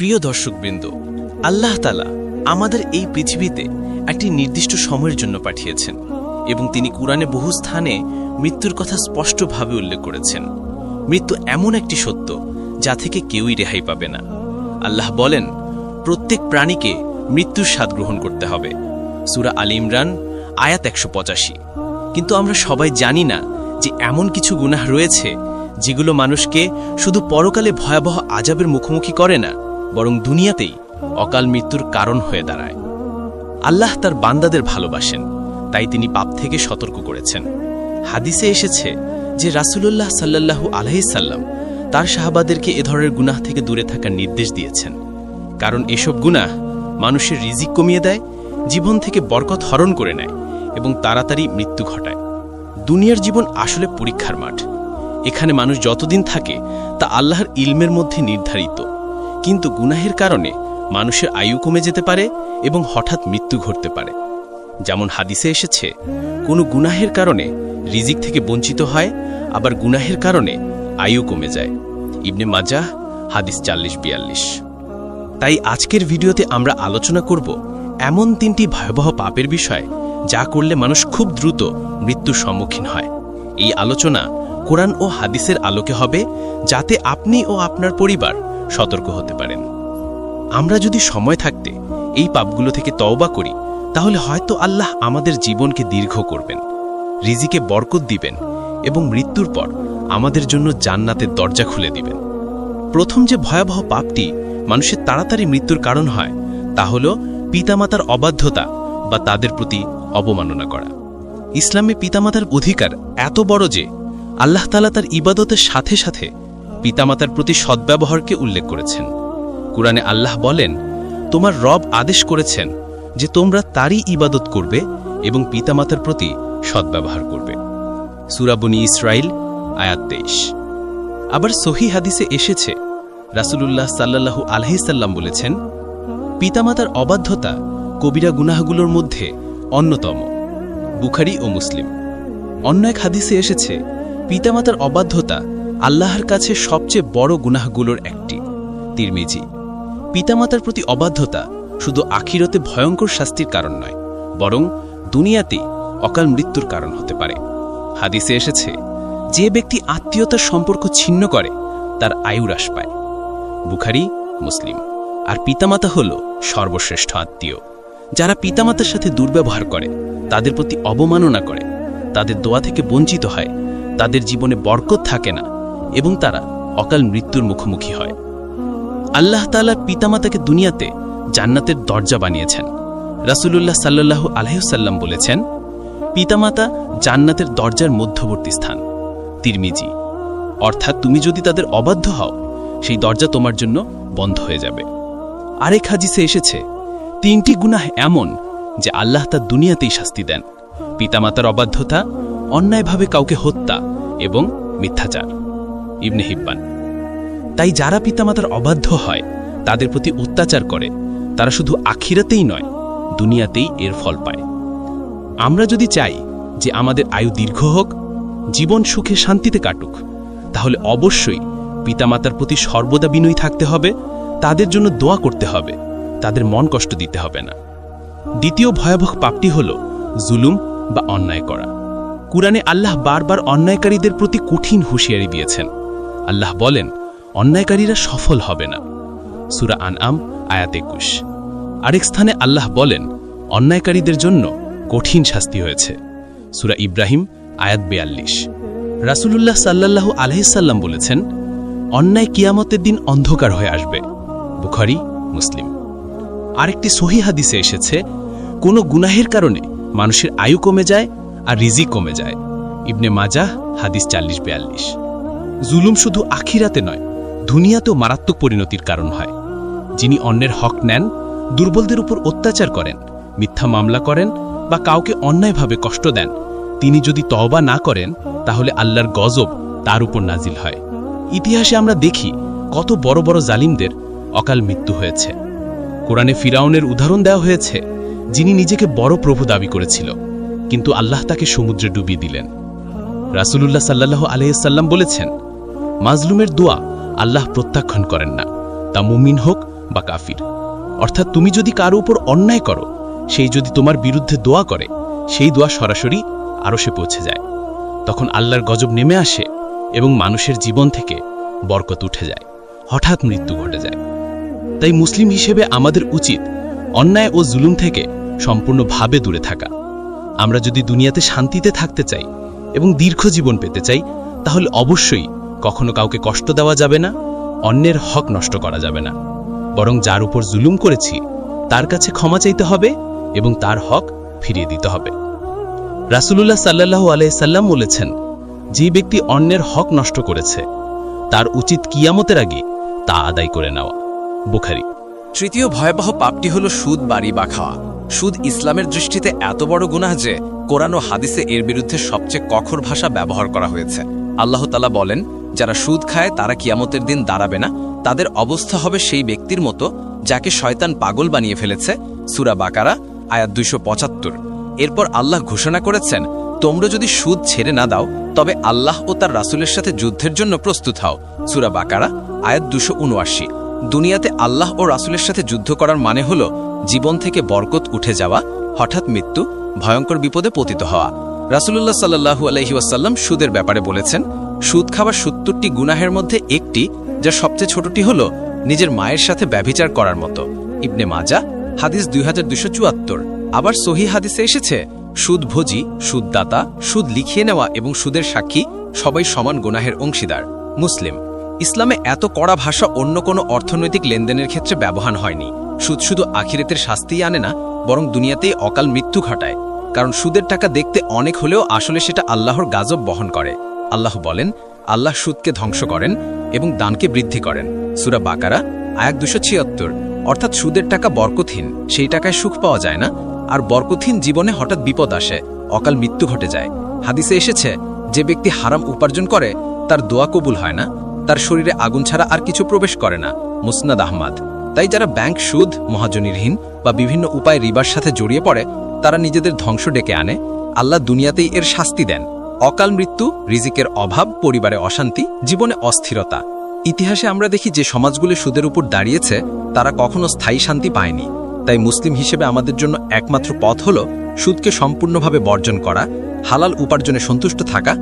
প্রিয় দর্শকবৃন্দ, আল্লাহ তালা আমাদের এই পৃথিবীতে একটি নির্দিষ্ট সময়ের জন্য পাঠিয়েছেন এবং তিনি কুরআনে বহু স্থানে মৃত্যুর কথা স্পষ্টভাবে উল্লেখ করেছেন। মৃত্যু এমন একটি সত্য যা থেকে কেউই রেহাই পাবে না। আল্লাহ বলেন, প্রত্যেক প্রাণীকে মৃত্যুর স্বাদ গ্রহণ করতে হবে। সুরা আল ইমরান, আয়াত একশো পঁচাশি। কিন্তু আমরা সবাই জানি না যে এমন কিছু গুনাহ রয়েছে যেগুলো মানুষকে শুধু পরকালে ভয়াবহ আজাবের মুখোমুখি করে না বরং দুনিয়াতেই অকাল মৃত্যুর কারণ হয়ে দাঁড়ায়। আল্লাহ তার বান্দাদের ভালোবাসেন, তাই তিনি পাপ থেকে সতর্ক করেছেন। হাদিসে এসেছে যে রাসূলুল্লাহ সাল্লাল্লাহু আলাইহি সাল্লাম তার সাহাবাদেরকে এ ধরনের গুনাহ থেকে দূরে থাকার নির্দেশ দিয়েছেন। কারণ এসব গুনাহ মানুষের রিজিক কমিয়ে দেয়, জীবন থেকে বরকত হরণ করে নেয় এবং তাড়াতাড়ি মৃত্যু ঘটায়। দুনিয়ার জীবন আসলে পরীক্ষার মাঠ। এখানে মানুষ যতদিন থাকে তা আল্লাহর ইলমের মধ্যে নির্ধারিত। কিন্তু গুনাহের কারণে মানুষের আয়ু কমে যেতে পারে এবং হঠাৎ মৃত্যু ঘটতে পারে। যেমন হাদিসে এসেছে, কোনো গুনাহের কারণে রিজিক থেকে বঞ্চিত হয়, আবার গুনাহের কারণে আয়ু কমে যায়। ইবনে মাজাহ, হাদিস চাল্লিশ বিয়াল্লিশ। তাই আজকের ভিডিওতে আমরা আলোচনা করব এমন তিনটি ভয়াবহ পাপের বিষয় যা করলে মানুষ খুব দ্রুত মৃত্যুর সম্মুখীন হয়। এই আলোচনা কোরআন ও হাদিসের আলোকে হবে যাতে আপনি ও আপনার পরিবার সতর্ক হতে পারেন। আমরা যদি সময় থাকতে এই পাপগুলো থেকে তওবা করি, তাহলে হয়তো আল্লাহ আমাদের জীবনকে দীর্ঘ করবেন, রিজিকে বরকত দিবেন এবং মৃত্যুর পর আমাদের জন্য জান্নাতের দরজা খুলে দিবেন। প্রথম যে ভয়াবহ পাপটি মানুষের তাড়াতাড়ি মৃত্যুর কারণ হয়, তা হল পিতামাতার অবাধ্যতা বা তাদের প্রতি অবমাননা করা। ইসলামে পিতামাতার অধিকার এত বড় যে আল্লাহ তালা তার ইবাদতের সাথে সাথে পিতামাতার প্রতি সদ্ব্যবহারকে উল্লেখ করেছেন। কুরআনে আল্লাহ বলেন, তোমার রব আদেশ করেছেন যে তোমরা তারই ইবাদত করবে এবং পিতামাতার প্রতি সদ্ব্যবহার করবে। সুরাবনি ইসরাইল আয়াত তেইশ। আবার সহি হাদিসে এসেছে, রাসূলুল্লাহ সাল্লাল্লাহু আলহিসাল্লাম বলেছেন, পিতামাতার অবাধ্যতা কবিরা গুনাহগুলোর মধ্যে অন্যতম, বুখারি ও মুসলিম। অন্য এক হাদিসে এসেছে পিতামাতার অবাধ্যতা আল্লাহর কাছে সবচেয়ে বড় গুনাহগুলোর একটি। তিরমিজি, পিতামাতার প্রতি অবাধ্যতা শুধু আখিরতে ভয়ঙ্কর শাস্তির কারণ নয়, বরং দুনিয়াতেই অকাল মৃত্যুর কারণ হতে পারে। হাদিসে এসেছে, যে ব্যক্তি আত্মীয়তার সম্পর্ক ছিন্ন করে, তার আয়ু হ্রাস পায়। বুখারি, মুসলিম, আর পিতামাতা হল সর্বশ্রেষ্ঠ আত্মীয়। যারা পিতামাতার সাথে দুর্ব্যবহার করে, তাদের প্রতি অবমাননা করে, তাদের দোয়া থেকে বঞ্চিত হয় তাদের জীবনে বরকত থাকে না এবং তারা অকাল মৃত্যুর মুখোমুখি হয়। আল্লাহ তালার পিতামাতাকে দুনিয়াতে জান্নাতের দরজা বানিয়েছেন। রাসূলুল্লাহ সাল্লাল্লাহু আলহিসাল্লাম বলেছেন, পিতামাতা জান্নাতের দরজার মধ্যবর্তী স্থান, তিরমিজি। অর্থাৎ তুমি যদি তাদের অবাধ্য হও, সেই দরজা তোমার জন্য বন্ধ হয়ে যাবে। আরেক হাজিসে এসেছে, তিনটি গুনাহ এমন যে আল্লাহ তা দুনিয়াতেই শাস্তি দেন। পিতামাতার অবাধ্যতা অন্যায়ভাবে কাউকে হত্যা এবং মিথ্যাচার। ইবনে হিব্বান। তাই যারা পিতামাতার অবাধ্য হয়, তাদের প্রতি অত্যাচার করে, তারা শুধু আখিরাতেই নয়, দুনিয়াতেই এর ফল পায়। আমরা যদি চাই যে আমাদের আয়ু দীর্ঘ হোক, জীবন সুখে শান্তিতে কাটুক, তাহলে অবশ্যই পিতামাতার প্রতি সর্বদা বিনয়ী থাকতে হবে, তাদের জন্য দোয়া করতে হবে, তাদের মন কষ্ট দিতে হবে না। দ্বিতীয় ভয়াবহ পাপটি হল জুলুম বা অন্যায় করা। কুরআনে আল্লাহ বারবার অন্যায়কারীদের প্রতি কঠিন হুঁশিয়ারি দিয়েছেন। আল্লাহ বলেন, অন্যায়কারীরা সফল হবে না। সুরা আন আম আয়াত একুশ। আরেক স্থানে আল্লাহ বলেন, অন্যায়কারীদের জন্য কঠিন শাস্তি হয়েছে। সুরা ইব্রাহিম, আয়াত বেয়াল্লিশ। রাসূলুল্লাহ সাল্লাল্লাহু আলহিসাল্লাম বলেছেন, অন্যায় কিয়ামতের দিন অন্ধকার হয়ে আসবে। বুখারি, মুসলিম। আরেকটি সহি হাদিসে এসেছে, কোনো গুনাহের কারণে মানুষের আয়ু কমে যায় আর রিজিক কমে যায়। ইবনে মাজাহ, হাদিস চাল্লিশ বিয়াল্লিশ। জুলুম শুধু আখিরাতে নয়, দুনিয়াতেও মারাত্মক পরিণতির কারণ হয়। যিনি অন্যের হক নেন, দুর্বলদের উপর অত্যাচার করেন, মিথ্যা মামলা করেন বা কাউকে অন্যায়ভাবে কষ্ট দেন, তিনি যদি তওবা না করেন, তাহলে আল্লাহর গজব তার উপর নাজিল হয়। ইতিহাসে আমরা দেখি কত বড় বড় জালিমদের অকাল মৃত্যু হয়েছে। কোরআনে ফিরাউনের উদাহরণ দেওয়া হয়েছে, যিনি নিজেকে বড় প্রভু দাবি করেছিল। কিন্তু আল্লাহ তাকে সমুদ্রে ডুবিয়ে দিলেন। রাসূলুল্লাহ সাল্লাল্লাহু আলাইসাল্লাম বলেছেন, মাজলুমের দোয়া আল্লাহ প্রত্যাখ্যান করেন না, তা মুমিন হোক বা কাফির। অর্থাৎ তুমি যদি কারও উপর অন্যায় করো, সেই যদি তোমার বিরুদ্ধে দোয়া করে, সেই দোয়া সরাসরি আরও সে পৌঁছে যায়। তখন আল্লাহর গজব নেমে আসে এবং মানুষের জীবন থেকে বরকত উঠে যায়, হঠাৎ মৃত্যু ঘটে যায়। তাই মুসলিম হিসেবে আমাদের উচিত অন্যায় ও জুলুম থেকে সম্পূর্ণভাবে দূরে থাকা। আমরা যদি দুনিয়াতে শান্তিতে থাকতে চাই এবং দীর্ঘ জীবন পেতে চাই, তাহলে অবশ্যই কখনো কাউকে কষ্ট দেওয়া যাবে না, অন্যের হক নষ্ট করা যাবে না। বরং যার উপর জুলুম করেছি, তার কাছে ক্ষমা চাইতে হবে এবং তার হক ফিরিয়ে দিতে হবে। রাসুলুল্লাহ সাল্লাহ আলাইসাল্লাম বলেছেন, যে ব্যক্তি অন্যের হক নষ্ট করেছে, তার উচিত কিয়ামতের আগে তা আদায় করে নেওয়া। বুখারি। তৃতীয় ভয়াবহ পাপটি হল সুদ, বাড়ি বা খাওয়া। সুদ ইসলামের দৃষ্টিতে এত বড় গুনাহ যে কোরআন ও হাদিসে এর বিরুদ্ধে সবচেয়ে কঠোর ভাষা ব্যবহার করা হয়েছে। আল্লাহ তালা বলেন, যারা সুদ খায় তারা কিয়ামতের দিন দাঁড়াবে না। তাদের অবস্থা হবে সেই ব্যক্তির মতো যাকে শয়তান পাগল বানিয়ে ফেলেছে। সুরা বাকারা, আয়াত দুইশো পঁচাত্তর। এরপর আল্লাহ ঘোষণা করেছেন, তোমরা যদি সুদ ছেড়ে না দাও, তবে আল্লাহ ও তার রাসুলের সাথে যুদ্ধের জন্য প্রস্তুত হও। সুরা বাকারা, আয়াত দুশো উনআশি। দুনিয়াতে আল্লাহ ও রাসুলের সাথে যুদ্ধ করার মানে হল জীবন থেকে বরকত উঠে যাওয়া, হঠাৎ মৃত্যু, ভয়ঙ্কর বিপদে পতিত হওয়া। রাসুলুল্লাহ সাল্লাহু আলহি ওয়াসাল্লাম সুদের ব্যাপারে বলেছেন, সুদ খাওয়ার সত্তরটি গুনাহের মধ্যে একটি, যা সবচেয়ে ছোটটি হল নিজের মায়ের সাথে ব্যভিচার করার মতো। ইবনে মাজা, হাদিস দুই হাজার দুইশো চুয়াত্তর। আবার সহি হাদিসে এসেছে, সুদ ভোজি সুদদাতা সুদ লিখিয়ে নেওয়া এবং সুদের সাক্ষী সবাই সমান গুনাহের অংশীদার। মুসলিম ইসলামে এত কড়া ভাষা অন্য কোনো অর্থনৈতিক লেনদেনের ক্ষেত্রে ব্যবহার হয়নি। সুদ শুধু আখিরেতের শাস্তিই আনে না, বরং দুনিয়াতেই অকাল মৃত্যু ঘটায়। কারণ সুদের টাকা দেখতে অনেক হলেও আসলে সেটা আল্লাহর গাজব বহন করে। আল্লাহ বলেন, আল্লাহ সুদকে ধ্বংস করেন এবং দানকে বৃদ্ধি করেন। সুরা বাকারা আয়াক দুশো ছিয়াত্তর। অর্থাৎ সুদের টাকা বরকতহীন, সেই টাকায় সুখ পাওয়া যায় না। আর বরকতহীন জীবনে হঠাৎ বিপদ আসে, অকাল মৃত্যু ঘটে যায়। হাদিসে এসেছে, যে ব্যক্তি হারাম উপার্জন করে, তার দোয়া কবুল হয় না। তার শরীরে আগুন ছাড়া আর কিছু প্রবেশ করে না, মুসনাদ আহমাদ। তাই যারা ব্যাংক সুদ, মহাজনীরহীন বা বিভিন্ন উপায় রিবার সাথে জড়িয়ে পড়ে, তারা নিজেদের ধ্বংস ডেকে আনে, আল্লাহ দুনিয়াতেই এর শাস্তি দেন। অকাল মৃত্যু, রিজিকের অভাব, পরিবারে অশান্তি, জীবনে অস্থিরতা। ইতিহাসে আমরা দেখি যে সমাজগুলি সুদের উপর দাঁড়িয়েছে, তারা কখনো স্থায়ী শান্তি পায়নি। তাই মুসলিম হিসেবে আমাদের জন্য একমাত্র পথ হল সুদকে সম্পূর্ণভাবে বর্জন করা, হালাল উপার্জনে সন্তুষ্ট থাকা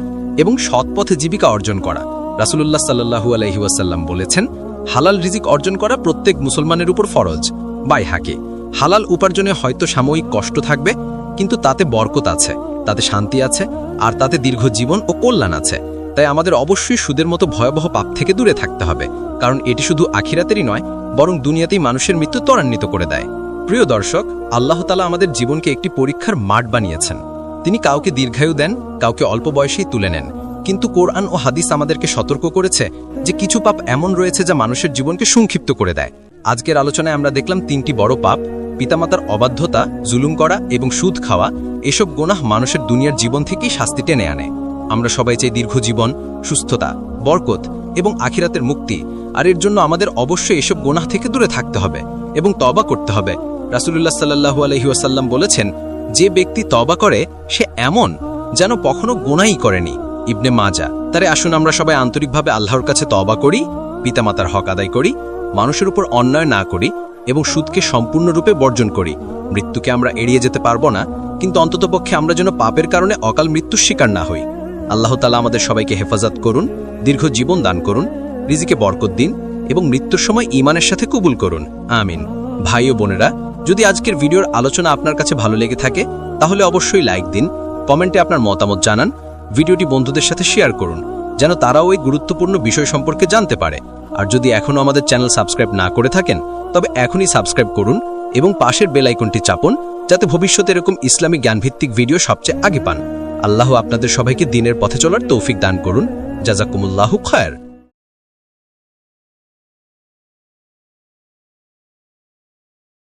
এবং সৎপথে জীবিকা অর্জন করা। রাসুলুল্লাহ সাল্লাহু আলহি ওয়াসাল্লাম বলেছেন, হালাল রিজিক অর্জন করা প্রত্যেক মুসলমানের উপর ফরজ, বাই হাকে। হালাল উপার্জনে হয়তো সাময়িক কষ্ট থাকবে, কিন্তু তাতে বরকত আছে, তাতে শান্তি আছে, আর তাতে দীর্ঘ জীবন ও কল্যাণ আছে। তাই আমাদের অবশ্যই সুদের মতো ভয়াবহ পাপ থেকে দূরে থাকতে হবে, কারণ এটি শুধু আখিরাতেরই নয়, বরং দুনিয়াতেই মানুষের মৃত্যু ত্বরান্বিত করে দেয়। প্রিয় দর্শক, আল্লাহ তালা আমাদের জীবনকে একটি পরীক্ষার মাঠ বানিয়েছেন। তিনি কাউকে দীর্ঘায়ু দেন, কাউকে অল্প বয়সেই তুলে নেন। কিন্তু কোরআন ও হাদিস আমাদেরকে সতর্ক করেছে যে কিছু পাপ এমন রয়েছে যা মানুষের জীবনকে সংক্ষিপ্ত করে দেয়। আজকের আলোচনায় আমরা দেখলাম তিনটি বড় পাপ, পিতামাতার অবাধ্যতা, জুলুম করা এবং সুদ খাওয়া। এসব গোনাহ মানুষের দুনিয়ার জীবন থেকেই শাস্তি টেনে আনে। আমরা সবাই চাই দীর্ঘ জীবন, সুস্থতা, বরকত এবং আখিরাতের মুক্তি। আর এর জন্য আমাদের অবশ্যই এসব গোনাহ থেকে দূরে থাকতে হবে এবং তবা করতে হবে। রাসুলুল্লাহ সাল্লাহু আলহিউসাল্লাম বলেছেন, যে ব্যক্তি তবা করে, সে এমন যেন কখনো গোনাই করেনি। ইবনে মাজা। তারে আসুন আমরা সবাই আন্তরিকভাবে আল্লাহর কাছে তবা করি, পিতামাতার হক আদায় করি, মানুষের উপর অন্যায় না করি এবং সুদকে সম্পূর্ণরূপে বর্জন করি। মৃত্যুকে আমরা এড়িয়ে যেতে পারব না, কিন্তু অন্ততপক্ষে আমরা যেন পাপের কারণে অকাল মৃত্যুর শিকার না হই। আল্লাহ তালা আমাদের সবাইকে হেফাজত করুন, দীর্ঘ জীবন দান করুন, রিজিকে বরকত দিন এবং মৃত্যুর সময় ইমানের সাথে কবুল করুন। আমিন। ভাই ও বোনেরা, যদি আজকের ভিডিওর আলোচনা আপনার কাছে ভালো লেগে থাকে, তাহলে অবশ্যই লাইক দিন, কমেন্টে আপনার মতামত জানান ভিডিওটি বন্ধুদের সাথে শেয়ার করুন, যেন তারাও এই গুরুত্বপূর্ণ বিষয় সম্পর্কে জানতে পারে। আর যদি এখনও আমাদের চ্যানেল সাবস্ক্রাইব না করে থাকেন, তবে এখনই সাবস্ক্রাইব করুন এবং পাশের বেল আইকনটি চাপুন, যাতে ভবিষ্যতে এরকম ইসলামী জ্ঞানভিত্তিক ভিডিও সবচেয়ে আগে পান। আল্লাহ আপনাদের সবাইকে দিনের পথে চলার তৌফিক দান করুন। জাজাকুমুল্লাহ খায়ের।